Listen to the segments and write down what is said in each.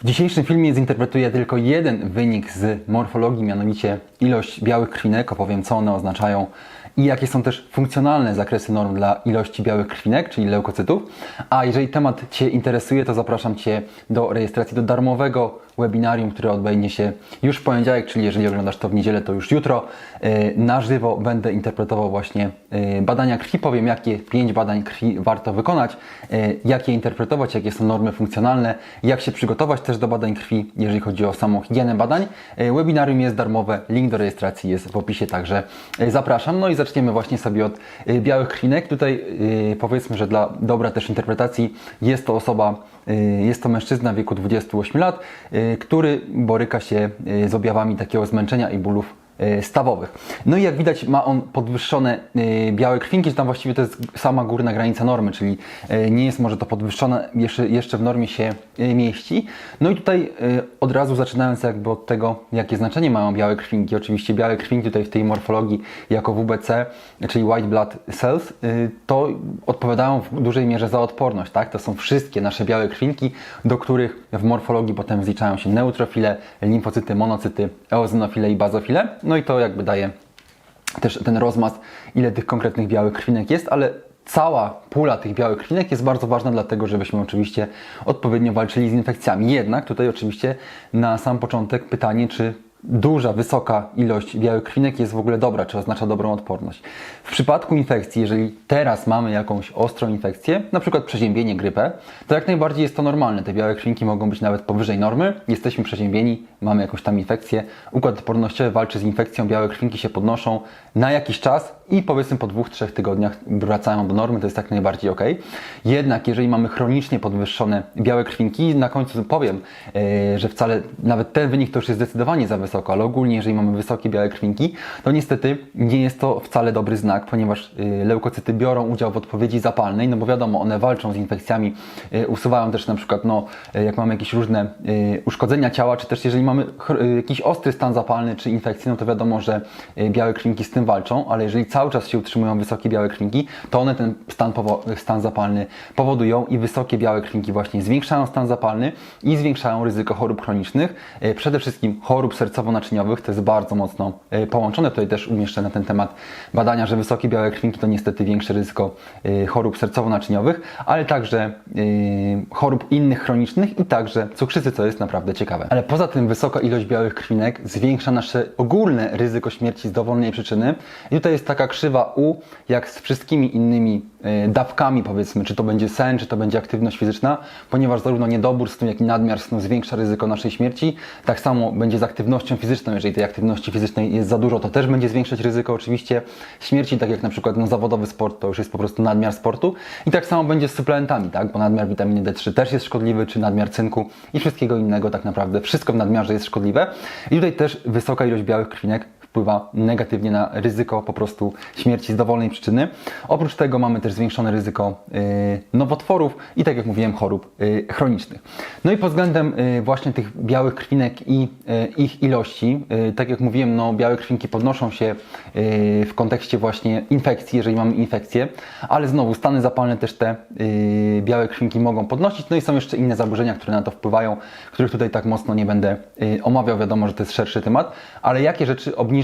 W dzisiejszym filmie zinterpretuję tylko jeden wynik z morfologii, mianowicie ilość białych krwinek. Opowiem, co one oznaczają i jakie są też funkcjonalne zakresy norm dla ilości białych krwinek, czyli leukocytów. A jeżeli temat Cię interesuje, to zapraszam Cię do rejestracji do darmowego webinarium, które odbędzie się już w poniedziałek, czyli jeżeli oglądasz to w niedzielę, to już jutro. Yy, Na żywo będę interpretował właśnie yy, badania krwi, powiem jakie pięć badań krwi warto wykonać, yy, jak je interpretować, jakie są normy funkcjonalne, jak się przygotować też do badań krwi, jeżeli chodzi o samą higienę badań. Webinarium jest darmowe, link do rejestracji jest w opisie, także zapraszam. No i zaczniemy właśnie sobie od białych krwinek. Tutaj powiedzmy, że dla dobra też interpretacji jest to osoba, jest to mężczyzna w wieku 28 lat, który boryka się yy, z objawami takiego zmęczenia i bólów stawowych. No i jak widać ma on podwyższone yy, białe krwinki, że tam właściwie to jest sama górna granica normy, czyli yy, nie jest może to podwyższone, jeszcze, w normie się mieści. No i tutaj od razu zaczynając jakby od tego, jakie znaczenie mają białe krwinki. Oczywiście białe krwinki tutaj w tej morfologii jako WBC, czyli White Blood Cells, to odpowiadają w dużej mierze za odporność, tak? To są wszystkie nasze białe krwinki, do których w morfologii potem zliczają się neutrofile, limfocyty, monocyty, eozinofile i bazofile. No i to jakby daje też ten rozmaz, ile tych konkretnych białych krwinek jest, ale cała pula tych białych krwinek jest bardzo ważna, dlatego żebyśmy oczywiście odpowiednio walczyli z infekcjami. Jednak tutaj oczywiście na sam początek pytanie, czy duża, wysoka ilość białych krwinek jest w ogóle dobra, czy oznacza dobrą odporność. W przypadku infekcji, jeżeli teraz mamy jakąś ostrą infekcję, na przykład przeziębienie, grypę, to jak najbardziej jest to normalne. Te białe krwinki mogą być nawet powyżej normy. Jesteśmy przeziębieni, mamy jakąś tam infekcję. Układ odpornościowy walczy z infekcją, białe krwinki się podnoszą na jakiś czas i powiedzmy po dwóch, trzech tygodniach wracają do normy, to jest jak najbardziej ok. Jednak jeżeli mamy chronicznie podwyższone białe krwinki, na końcu powiem, yy, że wcale nawet ten wynik to już jest zdecydowanie za wysoko, ale ogólnie jeżeli mamy wysokie białe krwinki, to niestety nie jest to wcale dobry znak, ponieważ yy, leukocyty biorą udział w odpowiedzi zapalnej, no bo wiadomo, one walczą z infekcjami, yy, usuwają też na przykład, no, yy, jak mamy jakieś różne uszkodzenia ciała, czy też jeżeli mamy jakiś ostry stan zapalny czy infekcję, no to wiadomo, że białe krwinki z tym walczą, ale jeżeli cały czas się utrzymują wysokie białe krwinki, to one ten stan, stan zapalny powodują i wysokie białe krwinki właśnie zwiększają stan zapalny i zwiększają ryzyko chorób chronicznych, przede wszystkim chorób sercowo-naczyniowych, to jest bardzo mocno yy, połączone. Tutaj też umieszczę na ten temat badania, że wysokie białe krwinki to niestety większe ryzyko yy, chorób sercowo-naczyniowych, ale także yy, chorób innych chronicznych i także cukrzycy, co jest naprawdę ciekawe. Ale poza tym wysoka ilość białych krwinek zwiększa nasze ogólne ryzyko śmierci z dowolnej przyczyny. I tutaj jest taka krzywa U, jak z wszystkimi innymi dawkami, powiedzmy, czy to będzie sen, czy to będzie aktywność fizyczna, ponieważ zarówno niedobór snu, jak i nadmiar snu zwiększa ryzyko naszej śmierci. Tak samo będzie z aktywnością fizyczną. Jeżeli tej aktywności fizycznej jest za dużo, to też będzie zwiększać ryzyko oczywiście śmierci, tak jak na przykład no, zawodowy sport, to już jest po prostu nadmiar sportu. I tak samo będzie z suplementami, tak? bo nadmiar witaminy D3 też jest szkodliwy, czy nadmiar cynku i wszystkiego innego tak naprawdę. Wszystko w nadmiarze jest szkodliwe. I tutaj też wysoka ilość białych krwinek wpływa negatywnie na ryzyko po prostu śmierci z dowolnej przyczyny. Oprócz tego mamy też zwiększone ryzyko yy, nowotworów i tak jak mówiłem chorób yy, chronicznych. No i pod względem yy, właśnie tych białych krwinek i ich ilości, tak jak mówiłem, no białe krwinki podnoszą się w kontekście właśnie infekcji, jeżeli mamy infekcję, ale znowu stany zapalne też te białe krwinki mogą podnosić. No i są jeszcze inne zaburzenia, które na to wpływają, których tutaj tak mocno nie będę omawiał. Wiadomo, że to jest szerszy temat, ale jakie rzeczy obniżają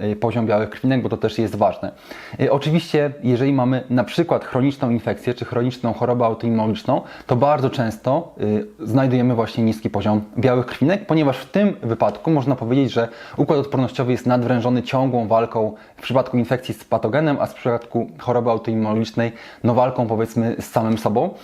y, poziom białych krwinek, bo to też jest ważne. Y, Oczywiście, jeżeli mamy na przykład chroniczną infekcję czy chroniczną chorobę autoimmunologiczną, to bardzo często y, znajdujemy właśnie niski poziom białych krwinek, ponieważ w tym wypadku można powiedzieć, że układ odpornościowy jest nadwrężony ciągłą walką w przypadku infekcji z patogenem, a w przypadku choroby autoimmunologicznej no walką powiedzmy z samym sobą.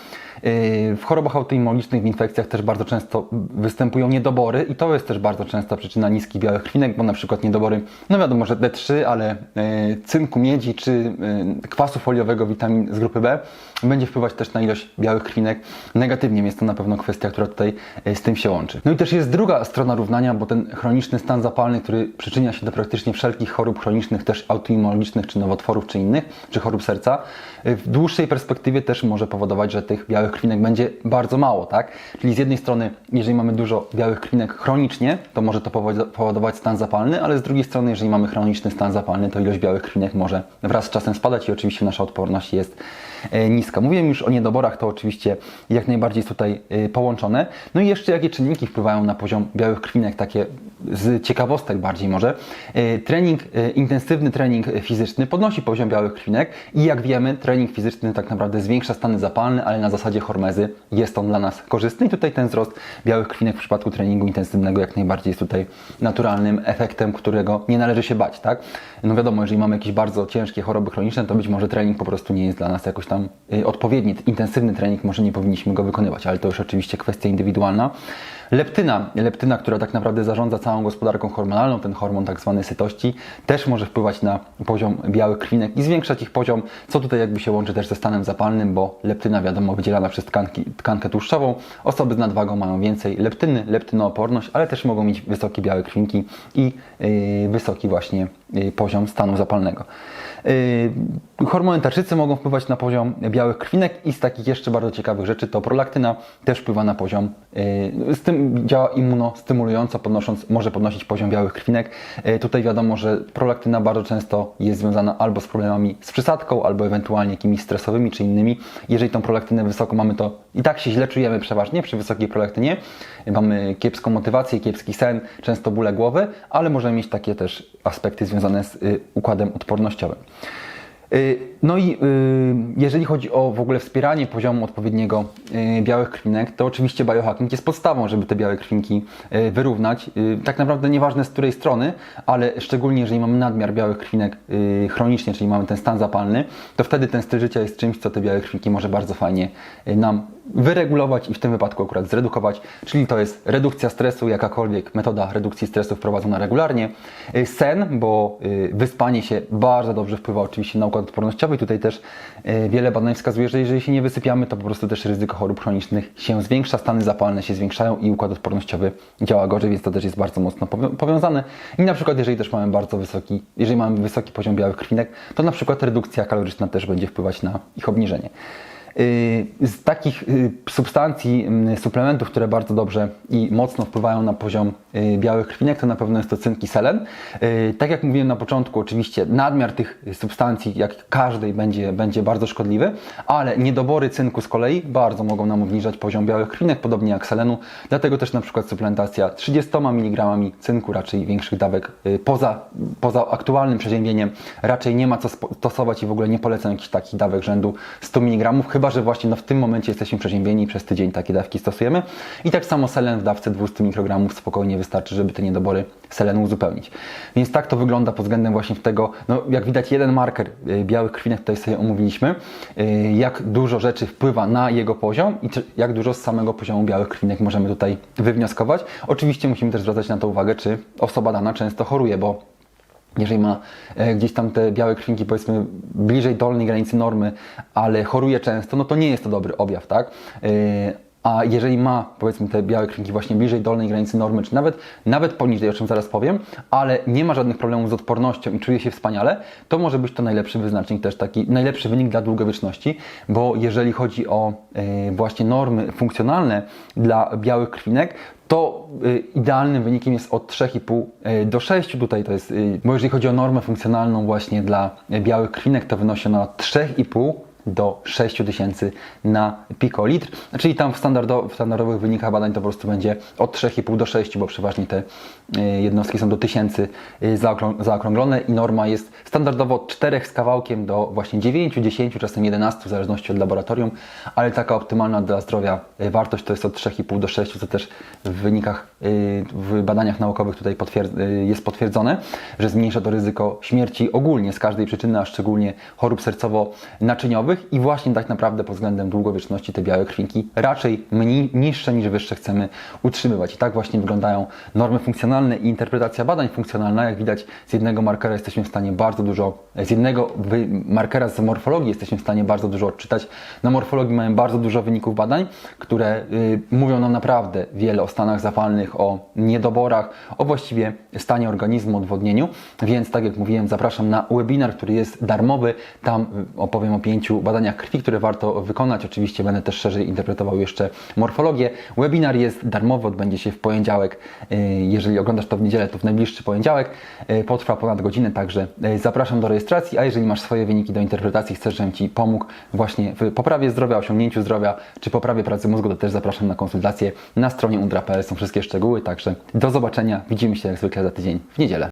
Yy, W chorobach autoimmunologicznych, w infekcjach też bardzo często występują niedobory i to jest też bardzo częsta przyczyna niskich białych krwinek, bo na przykład niedobory, no wiadomo, że D3, ale yy, cynku, miedzi czy yy, kwasu foliowego, witamin z grupy B będzie wpływać też na ilość białych krwinek negatywnie, jest to na pewno kwestia, która tutaj z tym się łączy. No i też jest druga strona równania, bo ten chroniczny stan zapalny, który przyczynia się do praktycznie wszelkich chorób chronicznych, też autoimmunologicznych, czy nowotworów, czy innych, czy chorób serca, w dłuższej perspektywie też może powodować, że tych białych białych krwinek będzie bardzo mało, tak? Czyli z jednej strony, jeżeli mamy dużo białych krwinek chronicznie, to może to powodo- powodować stan zapalny, ale z drugiej strony, jeżeli mamy chroniczny stan zapalny, to ilość białych krwinek może wraz z czasem spadać i oczywiście nasza odporność jest e, niska. Mówiłem już o niedoborach, to oczywiście jak najbardziej jest tutaj e, połączone. No i jeszcze jakie czynniki wpływają na poziom białych krwinek, takie z ciekawostek bardziej może. E, Trening, intensywny trening fizyczny podnosi poziom białych krwinek i jak wiemy, trening fizyczny tak naprawdę zwiększa stany zapalne, ale na zasadzie hormezy jest on dla nas korzystny i tutaj ten wzrost białych krwinek w przypadku treningu intensywnego jak najbardziej jest tutaj naturalnym efektem, którego nie należy się bać, tak? No wiadomo, jeżeli mamy jakieś bardzo ciężkie choroby chroniczne, to być może trening po prostu nie jest dla nas jakoś tam y, odpowiedni. Intensywny trening może nie powinniśmy go wykonywać, ale to już oczywiście kwestia indywidualna. Leptyna, leptyna, która tak naprawdę zarządza całą gospodarką hormonalną, ten hormon tak zwany sytości, też może wpływać na poziom białych krwinek i zwiększać ich poziom, co tutaj jakby się łączy też ze stanem zapalnym, bo leptyna wiadomo wydzielana przez tkanki, tkankę tłuszczową. Osoby z nadwagą mają więcej leptyny, leptynooporność, ale też mogą mieć wysokie białe krwinki i yy, wysoki właśnie poziom stanu zapalnego. Yy, hormony tarczycy mogą wpływać na poziom białych krwinek i z takich jeszcze bardzo ciekawych rzeczy to prolaktyna też wpływa na poziom, yy, z tym działa immunostymulująco, podnosząc, może podnosić poziom białych krwinek. Tutaj wiadomo, że prolaktyna bardzo często jest związana albo z problemami z przysadką, albo ewentualnie jakimiś stresowymi czy innymi. Jeżeli tą prolaktynę wysoko mamy, to i tak się źle czujemy przeważnie przy wysokiej prolaktynie. Mamy kiepską motywację, kiepski sen, często bóle głowy, ale możemy mieć takie też aspekty związane z y, układem odpornościowym. No i y, jeżeli chodzi o w ogóle wspieranie poziomu odpowiedniego y, białych krwinek, to oczywiście biohacking jest podstawą, żeby te białe krwinki y, wyrównać. Tak naprawdę nieważne z której strony, ale szczególnie jeżeli mamy nadmiar białych krwinek chronicznie, czyli mamy ten stan zapalny, to wtedy ten styl życia jest czymś, co te białe krwinki może bardzo fajnie nam wyregulować i w tym wypadku akurat zredukować, czyli to jest redukcja stresu, jakakolwiek metoda redukcji stresu wprowadzona regularnie. Sen, bo wyspanie się bardzo dobrze wpływa oczywiście na układ odpornościowy tutaj też y, wiele badań wskazuje, że jeżeli się nie wysypiamy, to po prostu też ryzyko chorób chronicznych się zwiększa, stany zapalne się zwiększają i układ odpornościowy działa gorzej, więc to też jest bardzo mocno powią- powiązane. I na przykład jeżeli też mamy bardzo wysoki, jeżeli mamy wysoki poziom białych krwinek, to na przykład redukcja kaloryczna też będzie wpływać na ich obniżenie. Y, Z takich y, substancji, mm, suplementów, które bardzo dobrze i mocno wpływają na poziom y, białych krwinek, to na pewno jest to cynk i selen. Tak jak mówiłem na początku, oczywiście nadmiar tych substancji, jak każdej, będzie, będzie bardzo szkodliwy, ale niedobory cynku z kolei bardzo mogą nam obniżać poziom białych krwinek, podobnie jak selenu. Dlatego też na przykład suplementacja 30 mg cynku, raczej większych dawek poza, poza aktualnym przeziębieniem, raczej nie ma co stosować i w ogóle nie polecam jakichś takich dawek rzędu 100 mg, chyba że właśnie no, w tym momencie jesteśmy przeziębieni i przez tydzień takie dawki stosujemy. I tak samo selen w dawce 200 mikrogramów spokojnie wystarczy, żeby te niedobory selenu uzupełnić. Więc tak to wygląda pod względem właśnie tego, no jak widać jeden marker y, białych krwinek tutaj sobie omówiliśmy, y, jak dużo rzeczy wpływa na jego poziom i jak dużo z samego poziomu białych krwinek możemy tutaj wywnioskować. Oczywiście musimy też zwracać na to uwagę, czy osoba dana często choruje, bo jeżeli ma e, gdzieś tam te białe krwinki powiedzmy bliżej dolnej granicy normy, ale choruje często, no to nie jest to dobry objaw, tak? E, A jeżeli ma powiedzmy te białe krwinki właśnie bliżej dolnej granicy normy, czy nawet, nawet poniżej, o czym zaraz powiem, ale nie ma żadnych problemów z odpornością i czuje się wspaniale, to może być to najlepszy wyznacznik, też taki najlepszy wynik dla długowieczności, bo jeżeli chodzi o e, właśnie normy funkcjonalne dla białych krwinek, to y, idealnym wynikiem jest od 3,5 y, do 6. Tutaj to jest, bo jeżeli chodzi o normę funkcjonalną właśnie dla białych krwinek, to wynosi ona od 3,5 do 6000 na pikolitr. Czyli tam w, w standardowych wynikach badań to po prostu będzie od 3,5 do 6, bo przeważnie te y, jednostki są do 1000 y, zaokrą- zaokrąglone i norma jest standardowo od 4 z kawałkiem do właśnie 9, 10, czasem 11 w zależności od laboratorium, ale taka optymalna dla zdrowia y, wartość to jest od 3,5 do 6, co też w wynikach, w badaniach naukowych tutaj potwier- y, jest potwierdzone, że zmniejsza to ryzyko śmierci ogólnie z każdej przyczyny, a szczególnie chorób sercowo-naczyniowych i właśnie tak naprawdę pod względem długowieczności te białe krwinki raczej mniej, niższe niż wyższe chcemy utrzymywać. I tak właśnie wyglądają normy funkcjonalne i interpretacja badań funkcjonalna. Jak widać z jednego markera jesteśmy w stanie bardzo dużo, z jednego markera z morfologii jesteśmy w stanie bardzo dużo odczytać. Na morfologii mamy bardzo dużo wyników badań, które y, mówią nam naprawdę wiele o stanach zapalnych, o niedoborach, o właściwie stanie organizmu, odwodnieniu. Więc tak jak mówiłem, zapraszam na webinar, który jest darmowy. Tam y, opowiem o pięciu badaniach krwi, które warto wykonać. Oczywiście będę też szerzej interpretował jeszcze morfologię. Webinar jest darmowy, odbędzie się w poniedziałek. Y, Jeżeli oglądasz to w niedzielę, to w najbliższy poniedziałek. Y, Potrwa ponad godzinę, także y, zapraszam do rejestracji, a jeżeli masz swoje wyniki do interpretacji, chcesz, żebym Ci pomógł właśnie w poprawie zdrowia, osiągnięciu zdrowia, czy poprawie pracy mózgu, to też zapraszam na konsultację na stronie undra.pl. Są wszystkie szczegóły, także do zobaczenia. Widzimy się jak zwykle za tydzień w niedzielę.